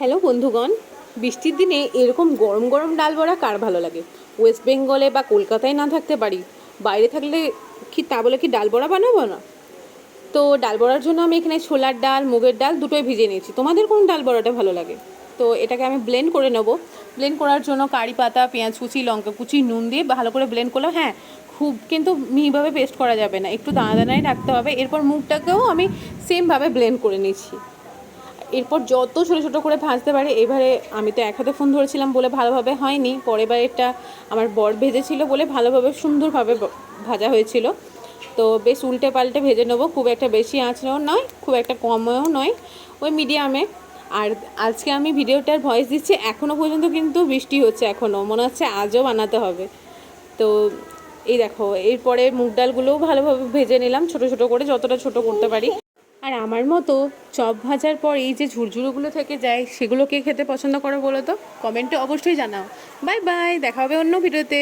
Hello বন্ধুগণ, বৃষ্টির দিনে এরকম গরম গরম ডাল বড়া কার ভালো লাগে? ওয়েস্ট বেঙ্গলে বা কলকাতায় না থাকতে পারি। বাইরে থাকলে কি তা বলে কি ডাল বড়া বানাবো না? তো ডাল বড়ার জন্য আমি এখানে ছোলার ডাল, মুগের ডাল দুটোই ভিজে নিয়েছি। তোমাদের কোন ডাল বড়াটা ভালো লাগে? তো এটাকে আমি ব্লেন্ড করে নেব। ব্লেন্ড করার জন্য কারি পাতা, পেঁয়াজ কুচি, লঙ্কা কুচি, নুন দিয়ে ভালো করে ব্লেন্ড করলাম হ্যাঁ খুব কিন্তু মিহিভাবে পেস্ট করা যাবে না। একটু দানা দানাই রাখতে হবে। এরপর মুগটাকেও আমি সেমভাবে ব্লেন্ড করে নিয়েছি এরপর যত ছোটো ছোটো করে ভাজতে পারে, এবারে আমি তো এক হাতে ফোন ধরেছিলাম বলে ভালোভাবে হয়নি। পরের বারেরটা আমার বর ভেজেছিল বলে ভালোভাবে সুন্দরভাবে ভাজা হয়েছিল। তো বেশ উল্টে পাল্টে ভেজে নেব, খুব একটা বেশি আঁচড়েও নয়, খুব একটা কমেও নয়, ওই মিডিয়ামে। আর আজকে আমি ভিডিওটার ভয়েস দিচ্ছি এখনও পর্যন্ত কিন্তু বৃষ্টি হচ্ছে এখনও মনে হচ্ছে আজও বানাতে হবে। তো এই দেখো, এরপরে মুগ ডালগুলোও ভালোভাবে ভেজে নিলাম, ছোট ছোট করে যতটা ছোট করতে পারি। আর আমার মতো চপ ভাজার পর এই যে ঝুরঝুরোগুলো থেকে যায়, সেগুলো কে খেতে পছন্দ করো বলো তো? কমেন্টে অবশ্যই জানাও। বাই বাই, দেখা হবে অন্য ভিডিওতে।